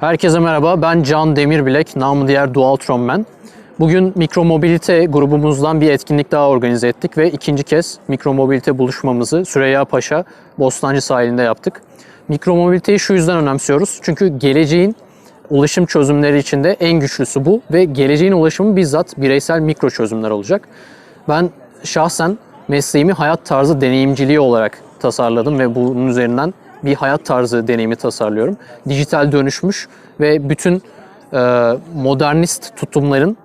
Herkese merhaba, ben Can Demirbilek, namı diğer Dualtron Man. Bugün mikromobilite grubumuzdan bir etkinlik daha organize ettik ve ikinci kez mikromobilite buluşmamızı Süreyya Paşa Bostancı sahilinde yaptık. Mikromobiliteyi şu yüzden önemsiyoruz. Çünkü geleceğin ulaşım çözümleri içinde en güçlüsü bu ve geleceğin ulaşımı bizzat bireysel mikro çözümler olacak. Ben şahsen mesleğimi hayat tarzı deneyimciliği olarak tasarladım ve bunun üzerinden bir hayat tarzı deneyimi tasarlıyorum. Dijital dönüşmüş ve bütün e, modernist tutumların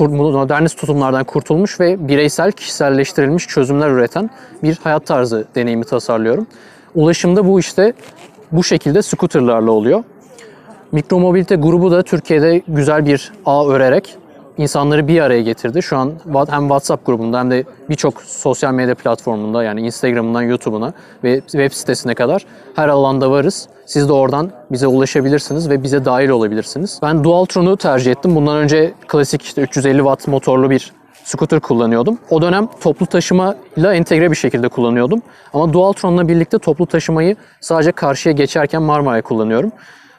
modernist tutumlardan kurtulmuş ve bireysel kişiselleştirilmiş çözümler üreten bir hayat tarzı deneyimi tasarlıyorum. Ulaşımda bu işte bu şekilde scooterlarla oluyor. Mikromobilite grubu da Türkiye'de güzel bir ağ örerek insanları bir araya getirdi. Şu an hem WhatsApp grubunda hem de birçok sosyal medya platformunda yani Instagram'ından YouTube'una ve web sitesine kadar her alanda varız. Siz de oradan bize ulaşabilirsiniz ve bize dahil olabilirsiniz. Ben Dualtron'u tercih ettim. Bundan önce klasik işte 350 watt motorlu bir scooter kullanıyordum. O dönem toplu taşımayla entegre bir şekilde kullanıyordum. Ama Dualtron'la birlikte toplu taşımayı sadece karşıya geçerken Marmara'ya kullanıyorum.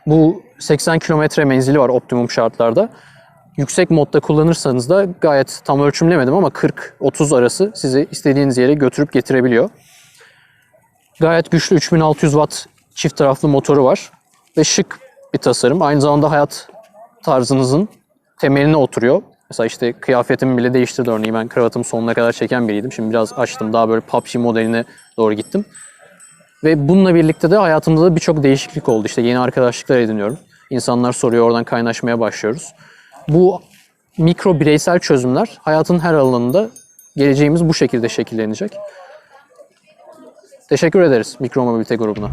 Bu 80 kilometre menzili var optimum şartlarda. Yüksek modda kullanırsanız da gayet tam ölçümlemedim ama 40-30 arası sizi istediğiniz yere götürüp getirebiliyor. Gayet güçlü 3600 watt çift taraflı motoru var ve şık bir tasarım. Aynı zamanda hayat tarzınızın temeline oturuyor. Mesela işte kıyafetimi bile değiştirdi örneğin. Ben kravatımı sonuna kadar çeken biriydim. Şimdi biraz açtım. Daha böyle PUBG modeline doğru gittim. Ve bununla birlikte de hayatımda da birçok değişiklik oldu. İşte yeni arkadaşlıklar ediniyorum. İnsanlar soruyor, oradan kaynaşmaya başlıyoruz. Bu mikro bireysel çözümler hayatın her alanında geleceğimiz bu şekilde şekillenecek. Teşekkür ederiz Mikro Mobilite grubuna.